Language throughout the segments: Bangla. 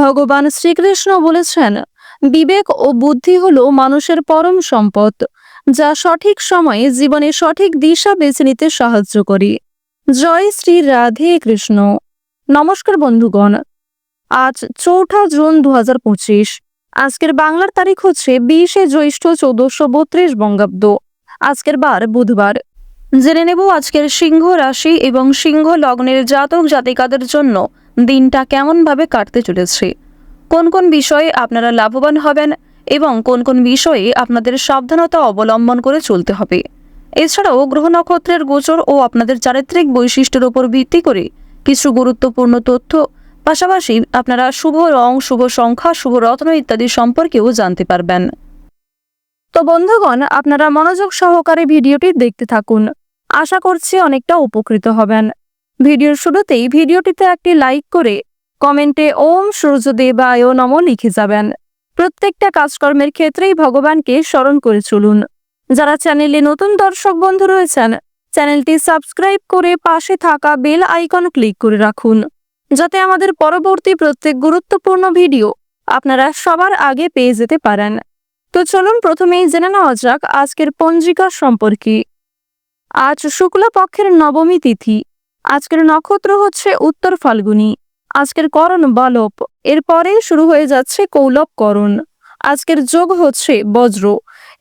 ভগবান শ্রীকৃষ্ণ বলেছেন, বিবেক ও বুদ্ধি হলো মানুষের পরম সম্পদ, যা সঠিক সময়ে জীবনে সঠিক দিশা বেছে নিতে সাহায্য করে। জয় শ্রী রাধে কৃষ্ণ। নমস্কার বন্ধুগণ। আজ চৌঠা জুন দু আজকের বাংলার তারিখ হচ্ছে বিশে জ্যৈষ্ঠ চৌদ্দশো বত্রিশ বঙ্গাব্দ। আজকের বার বুধবার। জেনে নেব আজকের সিংহ রাশি এবং সিংহ লগ্নের জাতক জাতিকাদের জন্য দিনটা কেমনভাবে কাটতে চলেছে? কোন কোন বিষয়ে আপনারা লাভবান হবেন এবং কোন কোন বিষয়ে আপনাদের সাবধানতা অবলম্বন করে চলতে হবে? এছাড়াও গ্রহ নক্ষত্রের গোচর ও আপনাদের চারিত্রিক বৈশিষ্ট্যের উপর ভিত্তি করে কিছু গুরুত্বপূর্ণ তথ্য, পাশাপাশি আপনারা শুভ রং, শুভ সংখ্যা, শুভ রত্ন ইত্যাদি সম্পর্কেও জানতে পারবেন। তো বন্ধুগণ, আপনারা মনোযোগ সহকারে ভিডিওটি দেখতে থাকুন। আশা করছি অনেকটা উপকৃত হবেন। ভিডিওর শুরুতেই ভিডিওটিতে একটি লাইক করে কমেন্টে ওম সূর্যদেবায় নম লিখে যাবেন। প্রত্যেকটা কাজকর্মের ক্ষেত্রেই ভগবানকে স্মরণ করে চলুন। যারা চ্যানেলে নতুন দর্শক বন্ধু রয়েছেন, চ্যানেলটি সাবস্ক্রাইব করে পাশে থাকা বেল আইকন ক্লিক করে রাখুন, যাতে আমাদের পরবর্তী প্রত্যেক গুরুত্বপূর্ণ ভিডিও আপনারা সবার আগে পেয়ে যেতে পারেন। তো চলুন প্রথমেই জেনে নেওয়া যাক আজকের পঞ্জিকা সম্পর্কে। আজ শুক্লা পক্ষের নবমী তিথি। আজকের নক্ষত্র হচ্ছে উত্তর ফাল্গুনী। আজকের করণ বালব এরপরেই শুরু হয়ে যাচ্ছে কৌলব করণ। আজকের যোগ হচ্ছে বজ্র।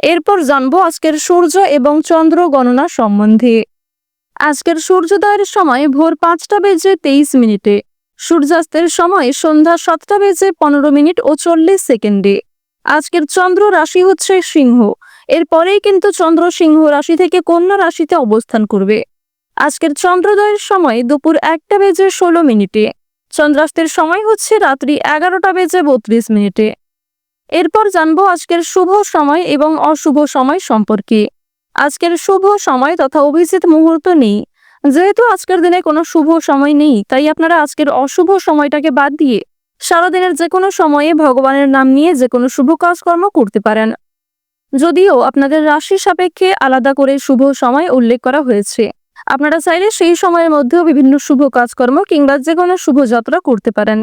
এরপর জানব আজকের সূর্য এবং চন্দ্র গণনা সম্বন্ধে। আজকের সূর্যোদয়ের সময় ভোর পাঁচটা বেজে তেইশ মিনিটে। সূর্যাস্তের সময় সন্ধ্যা সাতটা বেজে পনেরো মিনিট ও চল্লিশ সেকেন্ডে। আজকের চন্দ্র রাশি হচ্ছে সিংহ। এরপরেই কিন্তু চন্দ্র সিংহ রাশি থেকে কন্যা রাশিতে অবস্থান করবে। আজকের চন্দ্রোদয়ের সময় দুপুর একটা বেজে ষোলো মিনিটে। চন্দ্রাস্তের সময় হচ্ছে রাত্রি এগারোটা বেজে বত্রিশ মিনিটে। এরপর জানব আজকের শুভ সময় এবং অশুভ সময় সম্পর্কে। আজকের শুভ সময় তথা অভিজিৎ মুহূর্ত নেই। যেহেতু আজকের দিনে কোনো শুভ সময় নেই, তাই আপনারা আজকের অশুভ সময়টাকে বাদ দিয়ে সারাদিনের যে কোনো সময়ে ভগবানের নাম নিয়ে যে কোনো শুভ কাজকর্ম করতে পারেন। যদিও আপনাদের রাশি সাপেক্ষে আলাদা করে শুভ সময় উল্লেখ করা হয়েছে। আপনারা চাইলে সেই সময়ের মধ্যেও বিভিন্ন শুভ কাজকর্ম কিংবা যে কোনো শুভ যাত্রা করতে পারেন।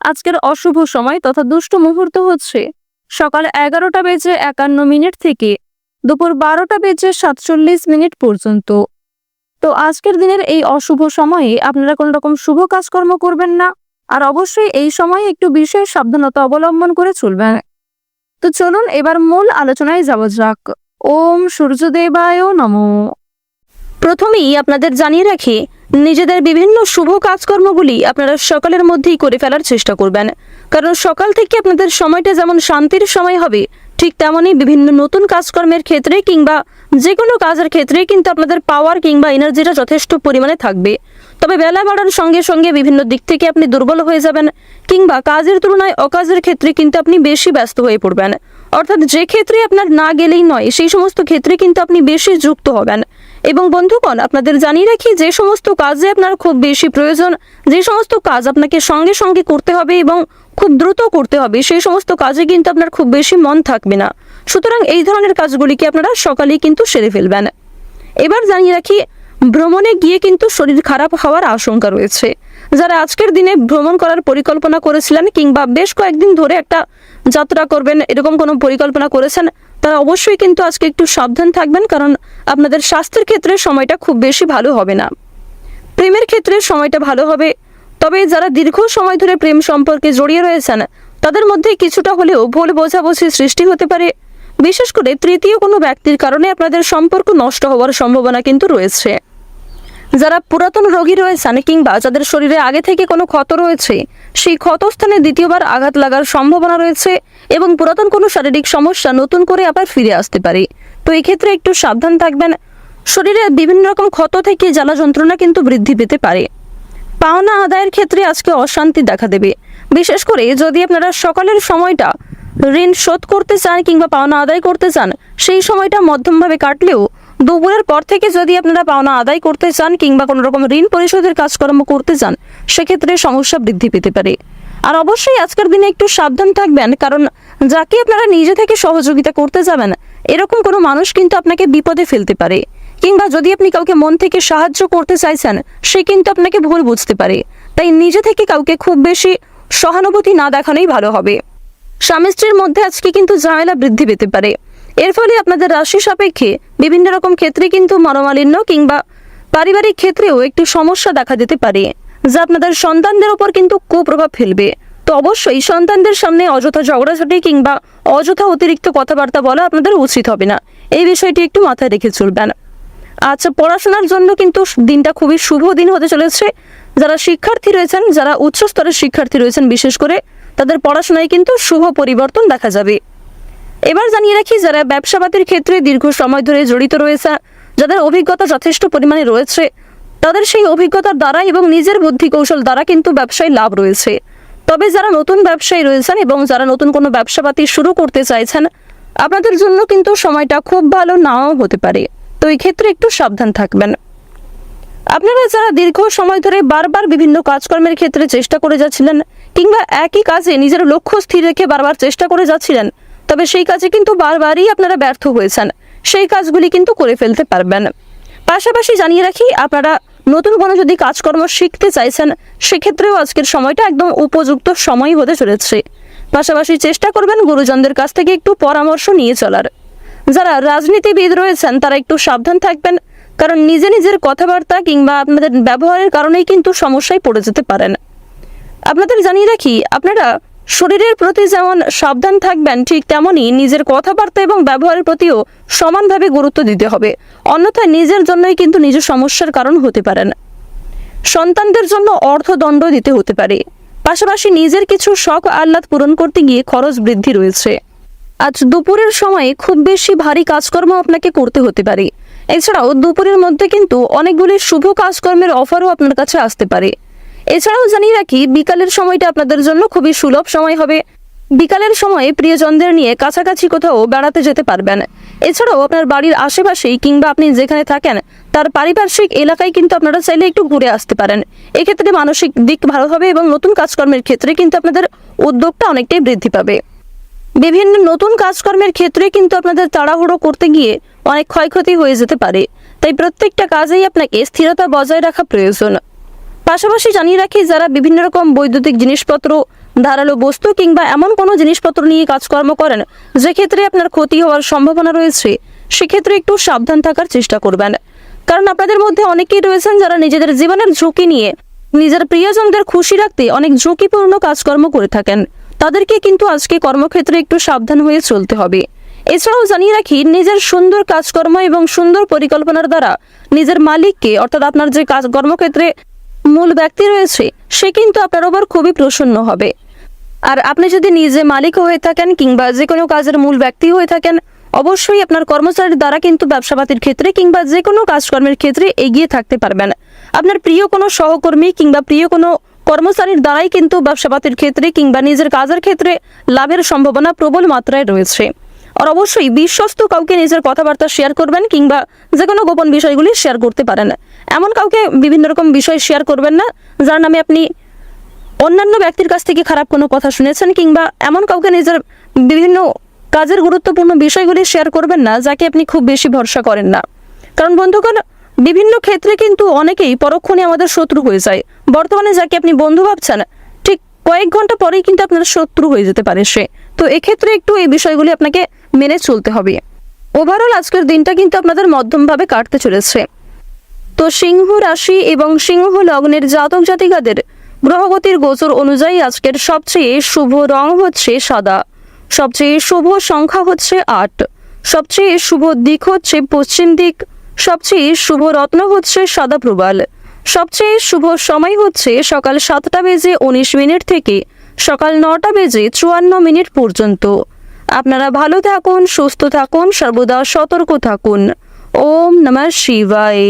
আজকের অশুভ সময় তথা দুষ্ট মুহূর্ত হচ্ছে সকাল এগারোটা বেজে একান্ন মিনিট থেকে দুপুর বারোটা বেজে সাতচল্লিশ মিনিট পর্যন্ত। তো আজকের দিনের এই অশুভ সময়ে আপনারা কোনো রকম শুভ কাজকর্ম করবেন না আর অবশ্যই এই সময়ে একটু বিশেষ সাবধানতা অবলম্বন করে চলবেন। তো চলুন এবার মূল আলোচনায় যাওয়া যাক। ওম সূর্যদেবায় নমঃ। প্রথমেই আপনাদের জানিয়ে রাখি, নিজেদের বিভিন্ন শুভ কাজকর্মগুলি আপনারা সকালের মধ্যেই করে ফেলার চেষ্টা করবেন। কারণ সকাল থেকে আপনাদের সময়টা যেমন শান্তির সময় হবে, ঠিক তেমনই বিভিন্ন নতুন কাজকর্মের ক্ষেত্রে কিংবা যে কোনো কাজের ক্ষেত্রে কিন্তু আপনাদের পাওয়ার কিংবা এনার্জিটা যথেষ্ট পরিমাণে থাকবে। তবে বেলা বাড়ার সঙ্গে সঙ্গে বিভিন্ন দিক থেকে আপনি দুর্বল হয়ে যাবেন, কিংবা কাজের তুলনায় অকাজের ক্ষেত্রে কিন্তু আপনি বেশি ব্যস্ত হয়ে পড়বেন। অর্থাৎ যে ক্ষেত্রে আপনার না গেলেই নয়, সেই সমস্ত ক্ষেত্রে কিন্তু আপনি বেশি যুক্ত হবেন। এবং বন্ধুগণ, আপনাদের জানিয়ে রাখি, যে সমস্ত কাজে আপনার খুব বেশি প্রয়োজন, যে সমস্ত কাজ আপনাকে সঙ্গে সঙ্গে করতে হবে এবং খুব দ্রুত করতে হবে, সেই সমস্ত কাজে কিন্তু আপনার খুব বেশি মন থাকবে না। সুতরাং এই ধরনের কাজগুলিকে আপনারা সকালেই কিন্তু সেরে ফেলবেন। এবার জানিয়ে রাখি, ভ্রমণে গিয়ে কিন্তু শরীর খারাপ হওয়ার আশঙ্কা রয়েছে। যারা আজকের দিনে ভ্রমণ করার পরিকল্পনা করেছিলেন কিংবা বেশ কয়েকদিন ধরে একটা যাত্রা করবেন, এরকম কোনো পরিকল্পনা করেছেন তারা অবশ্যই কিন্তু আজকে একটু সাবধান থাকবেন, কারণ আপনাদের স্বাস্থ্যের ক্ষেত্রে সময়টা খুব বেশি ভালো হবে না। প্রেমের ক্ষেত্রে সময়টা ভালো হবে, তবে যারা দীর্ঘ সময় ধরে প্রেম সম্পর্কে জড়িয়ে রয়েছেন, তাদের মধ্যে কিছুটা হলেও ভুল বোঝাবুঝি সৃষ্টি হতে পারে। বিশেষ করে তৃতীয় কোনো ব্যক্তির কারণে আপনাদের সম্পর্ক নষ্ট হওয়ার সম্ভাবনা কিন্তু রয়েছে। যারা পুরাতন রোগী রয়েছেন কিংবা যাদের শরীরে আগে থেকে কোনো ক্ষত রয়েছে, সেই ক্ষতস্থানে দ্বিতীয়বার আঘাত লাগার সম্ভাবনা রয়েছে এবং পুরাতন কোনো শারীরিক সমস্যা নতুন করে আবার ফিরে আসতে পারে। তো এই ক্ষেত্রে একটু সাবধান থাকবেন। শরীরে বিভিন্ন রকম ক্ষত থেকে জ্বালা যন্ত্রণা কিন্তু বৃদ্ধি পেতে পারে। পাওনা আদায়ের ক্ষেত্রে আজকে অশান্তি দেখা দেবে। বিশেষ করে যদি আপনারা সকালের সময়টা ঋণ শোধ করতে চান কিংবা পাওনা আদায় করতে চান, সেই সময়টা মধ্যমভাবে কাটলেও দুপুরের পর থেকে যদি আপনারা পাওনা আদায় করতে চান কিংবা কোনো রকম ঋণ পরিশোধের কাজকর্ম করতে চান, সেক্ষেত্রে সমস্যা বৃদ্ধি পেতে পারে। আর অবশ্যই আজকের দিনে একটু সাবধান থাকবেন, কারণ যাকে আপনারা নিজে থেকে সহযোগিতা করতে যাবেন, এরকম কোনো মানুষ কিন্তু আপনাকে বিপদে ফেলতে পারে। কিংবা যদি আপনি কাউকে মন থেকে সাহায্য করতে চাইছেন, সে কিন্তু আপনাকে ভুল বুঝতে পারে। তাই নিজে থেকে কাউকে খুব বেশি সহানুভূতি না দেখানোই ভালো হবে। স্বামী স্ত্রীর মধ্যে আজকে কিন্তু ঝামেলা বৃদ্ধি পেতে পারে। এর ফলে আপনাদের রাশি সাপেক্ষে বিভিন্ন রকম ক্ষেত্রে কিন্তু মনোমালিন্য কিংবা পারিবারিক ক্ষেত্রেও একটু সমস্যা দেখা দিতে পারে, যা আপনাদের সন্তানদের ওপর কিন্তু কুপ্রভাব ফেলবে। তো অবশ্যই সন্তানদের সামনে অযথা ঝগড়াঝাটি কিংবা অযথা অতিরিক্ত কথাবার্তা বলা আপনাদের উচিত হবে না। এই বিষয়টি একটু মাথায় রেখে চলবেন। আচ্ছা পড়াশোনার জন্য কিন্তু দিনটা খুবই শুভ দিন হতে চলেছে। যারা শিক্ষার্থী রয়েছেন, যারা উচ্চ স্তরের শিক্ষার্থী রয়েছেন বিশেষ করে, তাদের পড়াশোনায় কিন্তু শুভ পরিবর্তন দেখা যাবে। এবার জানিয়ে রাখি, যারা ব্যবসাপাতির ক্ষেত্রে দীর্ঘ সময় ধরে জড়িত রয়েছে, যাদের অভিজ্ঞতা যথেষ্ট পরিমাণে রয়েছে, তাদের সেই অভিজ্ঞতার দ্বারা এবং নিজের বুদ্ধি কৌশল দ্বারা কিন্তু ব্যবসায় লাভ রয়েছে। তবে যারা নতুন ব্যবসায়ী রয়েছেন এবং যারা নতুন কোনো ব্যবসাপাতি শুরু করতে চাইছেন, আপনাদের জন্য কিন্তু সময়টা খুব ভালো নাও হতে পারে। তো এই ক্ষেত্রে একটু সাবধান থাকবেন। আপনারা যারা দীর্ঘ সময় ধরে বারবার বিভিন্ন কাজকর্মের ক্ষেত্রে চেষ্টা করে যাচ্ছিলেন, কিংবা একই কাজে নিজের লক্ষ্য স্থির রেখে বারবার চেষ্টা করে যাচ্ছিলেন তবে সেই কাজে কিন্তু বারবারই আপনারা ব্যর্থ হয়েছেন। সেই কাজগুলি কিন্তু করে ফেলতে পারবেন। পাশাপাশি জানিয়ে রাখি, আপনারা নতুন কোনো যদি কাজকর্ম শিখতে চাইছেন, সেক্ষেত্রেও আজকের সময়টা একদম উপযুক্ত সময় হতে চলেছে। পাশাপাশি চেষ্টা করবেন গুরুজনদের কাছ থেকে একটু পরামর্শ নিয়ে চলার। যারা রাজনীতিবিদ রয়েছেন, তারা একটু সাবধান থাকবেন, কারণ নিজে নিজের কথাবার্তা কিংবা আপনাদের ব্যবহারের কারণেই কিন্তু সমস্যায় পড়ে যেতে পারেন। আপনাদের জানিয়ে রাখি, আপনারা শরীরের প্রতি যেমন সাবধান থাকবেন, ঠিক তেমনই নিজের কথাবার্তা এবং ব্যবহারের প্রতিও সমানভাবে গুরুত্ব দিতে হবে। অন্যথায় নিজের জন্যই কিন্তু নিজের সমস্যার কারণ হতে পারেন। সন্তানদের জন্য অর্থদণ্ড দিতে হতে পারে। পাশাপাশি নিজের কিছু শখ আহ্লাদ পূরণ করতে গিয়ে খরচ বৃদ্ধি রয়েছে। আজ দুপুরের সময়ে খুব বেশি ভারী কাজকর্ম আপনাকে করতে হতে পারে। এছাড়াও দুপুরের মধ্যে কিন্তু অনেকগুলি শুভ কাজকর্মের অফারও আপনার কাছে আসতে পারে। এছাড়াও জানিয়ে রাখি, বিকালের সময়টা আপনাদের জন্য খুবই সুলভ সময় হবে। বিকালের সময়ে প্রিয়জনদের নিয়ে কাছাকাছি কোথাও বেড়াতে যেতে পারবেন। এছাড়াও আপনার বাড়ির আশেপাশেই কিংবা আপনি যেখানে থাকেন, তার পারিপার্শ্বিক এলাকায় কিন্তু আপনারা চাইলে একটু ঘুরে আসতে পারেন। এক্ষেত্রে মানসিক দিক ভালো হবে এবং নতুন কাজকর্মের ক্ষেত্রে কিন্তু আপনাদের উদ্যোগটা অনেকটাই বৃদ্ধি পাবে। বিভিন্ন নতুন কাজকর্মের ক্ষেত্রে কিন্তু আপনাদের তাড়াহুড়ো করতে গিয়ে অনেক ক্ষয়ক্ষতি হয়ে যেতে পারে। তাই প্রত্যেকটা কাজেই আপনাকে স্থিরতা বজায় রাখা প্রয়োজন। পাশাপাশি জানিয়ে রাখি, যারা বিভিন্ন রকম বৈদ্যুতিক জিনিসপত্র, ধারালো বস্তু কিংবা এমন কোনো জিনিসপত্র নিয়ে কাজকর্ম করেন যে ক্ষেত্রে আপনার ক্ষতি হওয়ার সম্ভাবনা রয়েছে, সেক্ষেত্রে একটু সাবধান থাকার চেষ্টা করবেন। কারণ আপনাদের মধ্যে অনেকেই রয়েছেন যারা নিজেদের জীবনের ঝুঁকি নিয়ে, নিজের প্রিয়জনদের খুশি রাখতে অনেক ঝুঁকিপূর্ণ কাজকর্ম করে থাকেন। তাদেরকে কিন্তু আজকে কর্মক্ষেত্রে একটু সাবধান হয়ে চলতে হবে। এছাড়াও জানিয়ে রাখি, নিজের সুন্দর কাজকর্ম এবং সুন্দর পরিকল্পনার দ্বারা নিজের মালিককে, অর্থাৎ আপনার যে কাজ কর্মক্ষেত্রে মূল ব্যক্তি রয়েছে, সে কিন্তু আপনার ওপর খুবই প্রসন্ন হবে। আর আপনি যদি নিজে মালিক হয়ে থাকেন কিংবা যে কোনো কাজের মূল ব্যক্তি হয়ে থাকেন, অবশ্যই আপনার কর্মচারীর দ্বারা কিন্তু ব্যবসাপাতির ক্ষেত্রে কিংবা যে কোনো কাজকর্মের ক্ষেত্রে এগিয়ে থাকতে পারবেন। আপনার প্রিয় কোনো সহকর্মী কিংবা প্রিয় কোনো কর্মচারীর দ্বারাই কিন্তু ব্যবসাপাতির ক্ষেত্রে কিংবা নিজের কাজের ক্ষেত্রে লাভের সম্ভাবনা প্রবল মাত্রায় রয়েছে। আর অবশ্যই বিশ্বস্ত কাউকে নিজের কথাবার্তা শেয়ার করবেন কিংবা যে কোনো গোপন বিষয়গুলি শেয়ার করতে পারেন। এমন কাউকে বিভিন্ন রকম বিষয় শেয়ার করবেন না। যার নামে আপনি অন্যান্য ব্যক্তির কাছ থেকে খারাপ কোনো কথা শুনেছেন কিংবা এমন কাউকে নিজের বিভিন্ন কাজের গুরুত্বপূর্ণ বিষয়গুলি শেয়ার করবেন না, যাকে আপনি খুব বেশি ভরসা করেন না। কারণ বন্ধুগণ, বিভিন্ন ক্ষেত্রে কিন্তু অনেকেই পরক্ষণে আমাদের শত্রু হয়ে যায়। বর্তমানে যাকে আপনি বন্ধু ভাবছেন, ঠিক কয়েক ঘণ্টা পরেই কিন্তু আপনার শত্রু হয়ে যেতে পারে সে। তো এক্ষেত্রে একটু এই বিষয়গুলি আপনাকে মেনে চলতে হবে। ওভারঅল আজকের দিনটা কিন্তু আপনাদের মধ্যমভাবে কাটতে চলেছে। তো সিংহ রাশি এবং সিংহ লগ্নের জাতক জাতিকাদের গ্রহগতির গোচর অনুযায়ী আজকের সবচেয়ে শুভ রং হচ্ছে সাদা। সবচেয়ে শুভ সংখ্যা হচ্ছে আট। সবচেয়ে শুভ দিক হচ্ছে পশ্চিম দিক। সবচেয়ে শুভ রত্ন হচ্ছে সাদা প্রবাল। সবচেয়ে শুভ সময় হচ্ছে সকাল সাতটা বেজে উনিশ মিনিট থেকে সকাল নটা বেজে চুয়ান্ন মিনিট পর্যন্ত। আপনারা ভালো থাকুন, সুস্থ থাকুন, সর্বদা সতর্ক থাকুন। ওম নমঃ শিবায়।